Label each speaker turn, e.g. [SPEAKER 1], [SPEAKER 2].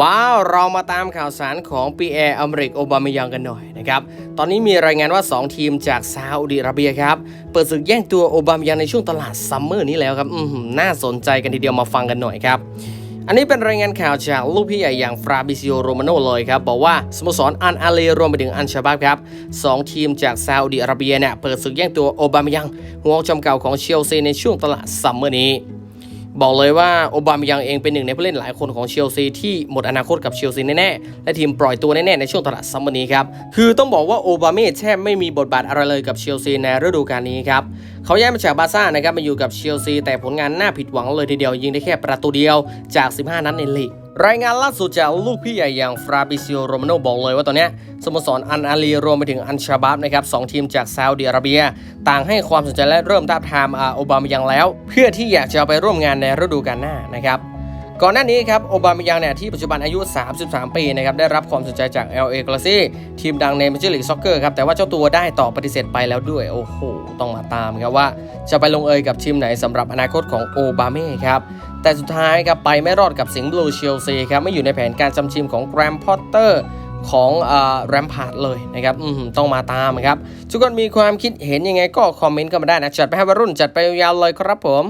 [SPEAKER 1] ว้าว เรามาตามข่าวสารของปีแอร์อเมริกโอบามายังกันหน่อยนะครับ ตอนนี้มีรายงานว่า 2 ทีมจากซาอุดิอาระเบียครับ เปิดศึกแย่งตัวโอบามายังในช่วงตลาดซัมเมอร์นี้แล้วครับ อือหือน่าสนใจกันทีเดียวมาฟังกันหน่อยครับ อันนี้เป็นรายงานข่าวจากลูกพี่ใหญ่อย่างฟราบิซิโอโรมาโนเลยครับ บอกว่าสโมสรอันอาเลรวมไปถึงอันชาบับครับสองทีมจากซาอุดิอาระเบียเนี่ยเปิดศึกแย่งตัวโอบามายังหัวจอมเก่าของเชลซีในช่วงตลาดซัมเมอร์นี้ บอกเลยว่าโอบามายังเองเป็นหนึ่งในผู้เล่นหลายคนของเชลซีที่หมดอนาคตกับเชลซีแน่ๆ และทีมปล่อยตัวแน่ๆ ในช่วงตลาดซัมเมอร์นี้ครับ คือต้องบอกว่าโอบาเม่แทบไม่มีบทบาทอะไรเลยกับเชลซีในฤดูกาลนี้ครับ เขาย้ายมาจากบาร์ซ่านะครับมาอยู่กับเชลซีแต่ผลงานน่าผิดหวังเลยทีเดียวยิงได้แค่ประตูเดียวจาก 15 นัดในลีก รายงานล่าสุดจากลูกพี่ใหญ่อย่างฟราบิซิโอโรมาโนบอกเลยว่าตอนนี้สโมสรอันอาลีรวมไปถึงอันชาบับนะครับสองทีมจากซาอุดิอาระเบีย ต่างให้ความสนใจและเริ่มท้าบทามอาโอบามยังแล้ว เพื่อที่อยากจะไปร่วมงานในฤดูกาลหน้านะครับ ก่อนหน้านี้ครับโอบามายังเนี่ยที่ปัจจุบันอายุ 33 ปีนะครับได้รับความสนใจจาก LA Galaxy ทีมดังใน Major League Soccer ครับแต่ว่าเจ้าตัวได้ตอบปฏิเสธไปแล้วด้วย โอ้โห ต้องมาตามครับว่า จะไปลงเอยกับทีมไหนสำหรับอนาคตของโอบาเม่ครับแต่สุดท้ายครับไปไม่รอดกับสิงห์บลูเชลซีครับไม่อยู่ในแผนการจำทีมของแกรมพอตเตอร์ของแรมพาร์ดเลยนะครับอืมต้องมาตามครับ ทุกคนมีความคิดเห็นยังไงก็คอมเมนต์กันมาได้นะ จัดไปให้วัยรุ่นจัดไปยาวเลยครับผม